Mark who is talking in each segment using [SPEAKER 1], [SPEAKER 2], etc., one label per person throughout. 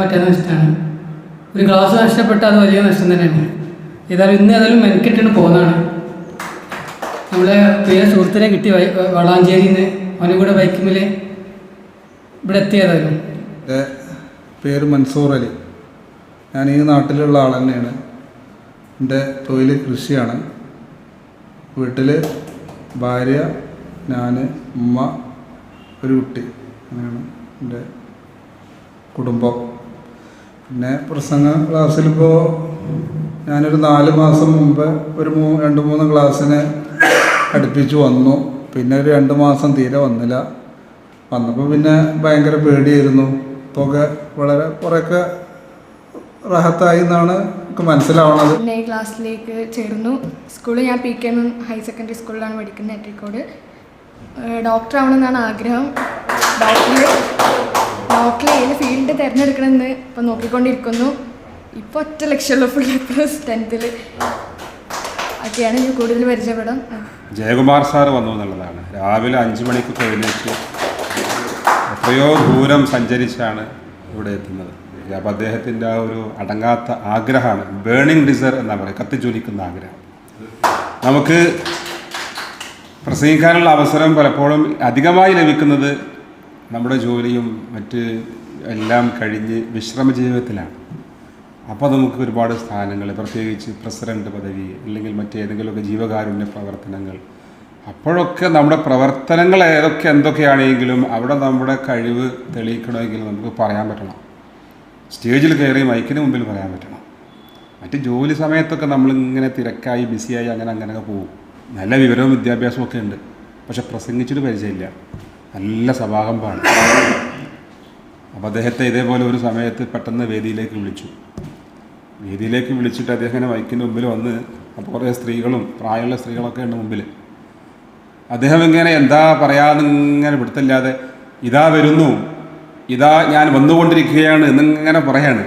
[SPEAKER 1] പറ്റാത്ത നഷ്ടമാണ് ഒരു ഗ്ലാസ് നഷ്ടപ്പെട്ട അത് വലിയ നഷ്ടം തന്നെയാണ്. ഏതായാലും ഇന്ന് ഏതായാലും മെനക്കെട്ടിട്ട് പോകുന്നതാണ് നമ്മുടെ പ്രിയ സുഹൃത്തിനെ കിട്ടി വളാഞ്ചേരി നിന്ന് അവനും കൂടെ ബൈക്കുമിൽ ഇവിടെ എത്തിയതായിരുന്നു
[SPEAKER 2] എന്റെ പേര് മൻസൂർ അലി. ഞാൻ ഈ നാട്ടിലുള്ള ആൾ തന്നെയാണ്. എന്റെ തൊഴിൽ കൃഷിയാണ്. വീട്ടിൽ ഭാര്യ ഞാൻ ഉമ്മ ഒരു കുട്ടി. അങ്ങനെയാണ് എന്റെ കുടുംബം. പിന്നെ പ്രസംഗ ക്ലാസ്സിലിപ്പോൾ ഞാനൊരു നാല് മാസം മുമ്പ് ഒരു മൂ രണ്ട് മൂന്ന് ക്ലാസ്സിന് അടുപ്പിച്ച് വന്നു. പിന്നെ ഒരു രണ്ട് മാസം തീരെ വന്നില്ല. വന്നപ്പോൾ പിന്നെ ഭയങ്കര പേടിയായിരുന്നു. പുക വളരെ കുറേയൊക്കെ റാഹത്തായി എന്നാണ് എനിക്ക് മനസ്സിലാവണത്.
[SPEAKER 3] പിന്നെ ഈ ക്ലാസ്സിലേക്ക് ചേർന്നു. സ്കൂളിൽ ഞാൻ P K M higher secondary സ്കൂളിലാണ് പഠിക്കുന്നത് എട്ടിക്കോട് ഡോക്ടർ ആവണമെന്നാണ് ആഗ്രഹം. ഡോക്ടറിൽ ഡോക്ടറിൽ ഏത് ഫീൽഡ് തിരഞ്ഞെടുക്കണമെന്ന് ഇപ്പം നോക്കിക്കൊണ്ടിരിക്കുന്നു. ഇപ്പോൾ ഒറ്റ ലക്ഷ്യമുള്ള ഫുൾ പ്ലസ് ടെൻത്തിൽ ഒക്കെയാണ് ഞാൻ കൂടുതൽ പരിചയപ്പെടാം
[SPEAKER 4] ജയകുമാർ സാർ വന്നു എന്നുള്ളതാണ്. രാവിലെ അഞ്ച് മണിക്ക് എഴുന്നേറ്റ് എത്രയോ ദൂരം സഞ്ചരിച്ചാണ് ഇവിടെ എത്തുന്നത്. അപ്പോൾ അദ്ദേഹത്തിന്റെ ആ ഒരു അടങ്ങാത്ത ആഗ്രഹമാണ്. ബേണിംഗ് ഡിസർ എന്നാ പറയുക. കത്തിജ്വലിക്കുന്ന ആഗ്രഹം. നമുക്ക് പ്രസംഗിക്കാനുള്ള അവസരം പലപ്പോഴും അധികമായി ലഭിക്കുന്നത് നമ്മുടെ ജോലിയും മറ്റ് എല്ലാം കഴിഞ്ഞ് വിശ്രമ ജീവിതത്തിലാണ്. അപ്പോൾ നമുക്ക് ഒരുപാട് സ്ഥാനങ്ങൾ പ്രത്യേകിച്ച് പ്രസിഡന്റ് പദവി അല്ലെങ്കിൽ മറ്റേതെങ്കിലുമൊക്കെ ജീവകാരുണ്യ പ്രവർത്തനങ്ങൾ. അപ്പോഴൊക്കെ നമ്മുടെ പ്രവർത്തനങ്ങൾ ഏതൊക്കെ എന്തൊക്കെയാണെങ്കിലും അവിടെ നമ്മുടെ കഴിവ് തെളിയിക്കണമെങ്കിൽ നമുക്ക് പറയാൻ പറ്റണം. സ്റ്റേജിൽ കയറി മൈക്കിന് മുമ്പിൽ പറയാൻ പറ്റണം. മറ്റ് ജോലി സമയത്തൊക്കെ നമ്മളിങ്ങനെ തിരക്കായി ബിസിയായി അങ്ങനെ അങ്ങനെയൊക്കെ പോകും. നല്ല വിവരവും വിദ്യാഭ്യാസവും ഒക്കെ ഉണ്ട്. പക്ഷെ പ്രസംഗിച്ചിട്ട് പരിചയമില്ല. നല്ല സഭാകമ്പാണ് അപ്പോൾ അദ്ദേഹത്തെ ഇതേപോലെ ഒരു സമയത്ത് പെട്ടെന്ന് വേദിയിലേക്ക് വിളിച്ചു. വേദിയിലേക്ക് വിളിച്ചിട്ട് അദ്ദേഹം ഇങ്ങനെ വൈക്കിന്റെ മുമ്പിൽ വന്ന് അപ്പോൾ കുറേ സ്ത്രീകളും പ്രായമുള്ള സ്ത്രീകളൊക്കെ ഉണ്ട് മുമ്പിൽ അദ്ദേഹം ഇങ്ങനെ എന്താ പറയാന്ന് ഇങ്ങനെ പിടുത്തല്ലാതെ ഇതാ വരുന്നു ഇതാ ഞാൻ വന്നുകൊണ്ടിരിക്കുകയാണ് എന്നിങ്ങനെ പറയാണ്.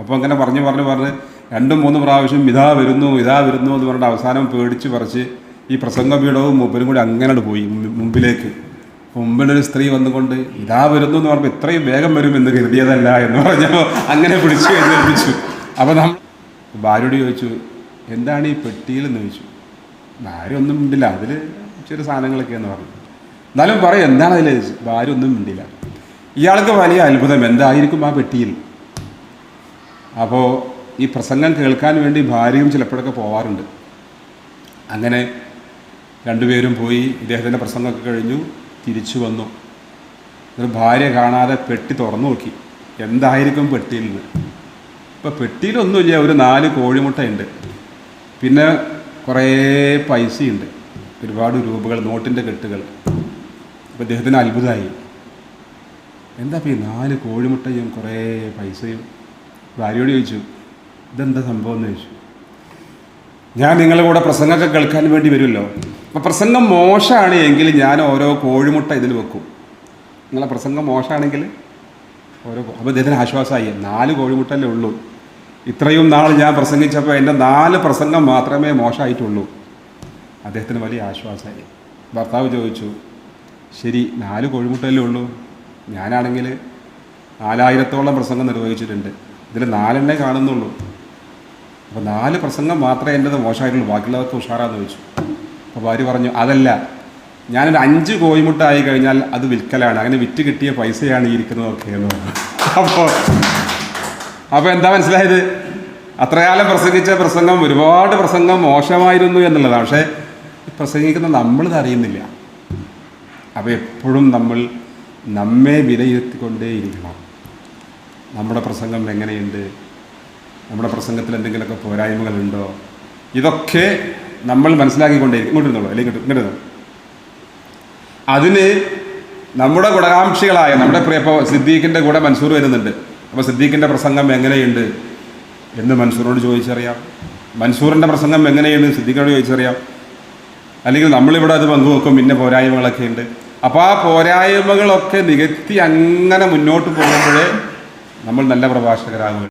[SPEAKER 4] അപ്പോൾ അങ്ങനെ പറഞ്ഞു പറഞ്ഞു പറഞ്ഞ് രണ്ടും മൂന്ന് പ്രാവശ്യം ഇതാ വരുന്നു ഇതാ വരുന്നു എന്ന് പറഞ്ഞിട്ട് അവസാനം പേടിച്ച് പറിച്ച് ഈ പ്രസംഗപീഠവും മൂപ്പരും കൂടി അങ്ങനെ പോയി മുമ്പ് മുമ്പിലേക്ക്. മുമ്പിലൊരു സ്ത്രീ വന്നുകൊണ്ട് ഇതാ വരുന്നു എന്ന് പറഞ്ഞപ്പോൾ ഇത്രയും വേഗം വരും എന്ന് കരുതിയതല്ല എന്ന് പറഞ്ഞപ്പോൾ അങ്ങനെ പിടിച്ചു എഴുന്നേൽപ്പിച്ചു. അപ്പോൾ നമ്മൾ ഭാര്യയോട് ചോദിച്ചു എന്താണ് ഈ പെട്ടിയിൽ? എന്ന് ചോദിച്ചു. ഭാര്യ ഒന്നും മിണ്ടില്ല അതിൽ ചെറിയ സാധനങ്ങളൊക്കെയെന്ന് പറഞ്ഞു. എന്നാലും പറയും എന്താണ് അതിൽ ഭാര്യ ഒന്നും മിണ്ടില്ല. ഇയാൾക്ക് വലിയ അത്ഭുതം എന്തായിരിക്കും ആ പെട്ടിയിൽ? അപ്പോൾ ഈ പ്രസംഗം കേൾക്കാൻ വേണ്ടി ഭാര്യയും ചിലപ്പോഴൊക്കെ പോവാറുണ്ട്. അങ്ങനെ രണ്ടുപേരും പോയി ഇദ്ദേഹത്തിന്റെ പ്രസംഗമൊക്കെ കഴിഞ്ഞു. തിരിച്ചു വന്നു. ഒരു ഭാര്യ കാണാതെ പെട്ടി തുറന്നു നോക്കി. എന്തായിരിക്കും പെട്ടിയിൽ നിന്ന്? ഇപ്പോൾ പെട്ടിയിലൊന്നുമില്ല ഒരു നാല് കോഴിമുട്ടയുണ്ട് പിന്നെ കുറേ പൈസയുണ്ട്. ഒരുപാട് രൂപകൾ നോട്ടിന്റെ കെട്ടുകൾ. അപ്പോൾ അദ്ദേഹത്തിന് അത്ഭുതമായി. എന്താ ഈ നാല് കോഴിമുട്ടയും കുറേ പൈസയും? ഭാര്യയോട് ചോദിച്ചു ഇതെന്താ സംഭവം? എന്ന് ചോദിച്ചു. ഞാൻ നിങ്ങളുടെ കൂടെ പ്രസംഗമൊക്കെ കേൾക്കാൻ വേണ്ടി വരുമല്ലോ. അപ്പോൾ പ്രസംഗം മോശമാണ് എങ്കിൽ ഞാൻ ഓരോ കോഴിമുട്ട ഇതിൽ വെക്കും. നിങ്ങളെ പ്രസംഗം മോശമാണെങ്കിൽ ഓരോ അപ്പോൾ അദ്ദേഹത്തിന് ആശ്വാസമായി. നാല് കോഴിമുട്ടല്ലേ ഉള്ളൂ. ഇത്രയും നാൾ ഞാൻ പ്രസംഗിച്ചപ്പോൾ എന്റെ നാല് പ്രസംഗം മാത്രമേ മോശമായിട്ടുള്ളൂ. അദ്ദേഹത്തിന് വലിയ ആശ്വാസമായി. ഭർത്താവ് ചോദിച്ചു ശരി നാല് കോഴിമുട്ടല്ലേ ഉള്ളൂ? ഞാനാണെങ്കിൽ നാലായിരത്തോളം പ്രസംഗം നിർവഹിച്ചിട്ടുണ്ട്. ഇതിൽ നാലെണ്ണേ കാണുന്നുള്ളൂ. അപ്പോൾ നാല് പ്രസംഗം മാത്രമേ എന്റെത് മോശമായിട്ടുള്ളൂ. ബാക്കിയുള്ളവർക്ക് ഉഷാറാന്ന് ചോദിച്ചു. അപ്പോൾ ഭാര്യ പറഞ്ഞു അതല്ല. ഞാനൊരു അഞ്ച് കോയിമുട്ടായി കഴിഞ്ഞാൽ അത് വിൽക്കലാണ്. അങ്ങനെ വിറ്റ് കിട്ടിയ പൈസയാണ് ഈ ഇരിക്കുന്നതൊക്കെ എന്ന് പറഞ്ഞു. അപ്പോൾ അപ്പോൾ എന്താ മനസ്സിലായത്? അത്രകാലം പ്രസംഗിച്ച പ്രസംഗം ഒരുപാട് പ്രസംഗം മോശമായിരുന്നു എന്നുള്ളതാണ്. പക്ഷേ പ്രസംഗിക്കുന്ന നമ്മളിത് അറിയുന്നില്ല. അപ്പോൾ എപ്പോഴും നമ്മൾ നമ്മെ വിലയിരുത്തിക്കൊണ്ടേയിരിക്കണം. നമ്മുടെ പ്രസംഗം എങ്ങനെയുണ്ട്? നമ്മുടെ പ്രസംഗത്തിൽ എന്തെങ്കിലുമൊക്കെ പോരായ്മകളുണ്ടോ? ഇതൊക്കെ നമ്മൾ മനസ്സിലാക്കിക്കൊണ്ടേയിരിക്കും ഇങ്ങോട്ട് ഇരുന്നോളൂ അല്ലെങ്കിൽ ഇങ്ങോട്ട് ഇങ്ങോട്ട്. അതിന് നമ്മുടെ ഗുണകാംക്ഷികളായ നമ്മുടെ പ്രിയ ഇപ്പോൾ സിദ്ദീഖിന്റെ കൂടെ മൻസൂർ വരുന്നുണ്ട്. അപ്പോൾ സിദ്ദീഖിന്റെ പ്രസംഗം എങ്ങനെയുണ്ട് എന്ന് മൻസൂറിനോട് ചോദിച്ചറിയാം. മൻസൂറിന്റെ പ്രസംഗം എങ്ങനെയുണ്ട് സിദ്ദീഖിനോട് ചോദിച്ചറിയാം. അല്ലെങ്കിൽ നമ്മളിവിടെ അത് പങ്കുവെക്കും പിന്നെ പോരായ്മകളൊക്കെ ഉണ്ട്. അപ്പോൾ ആ പോരായ്മകളൊക്കെ നികത്തി അങ്ങനെ മുന്നോട്ട് പോകുമ്പോഴേ നമ്മൾ നല്ല പ്രഭാഷകരാകും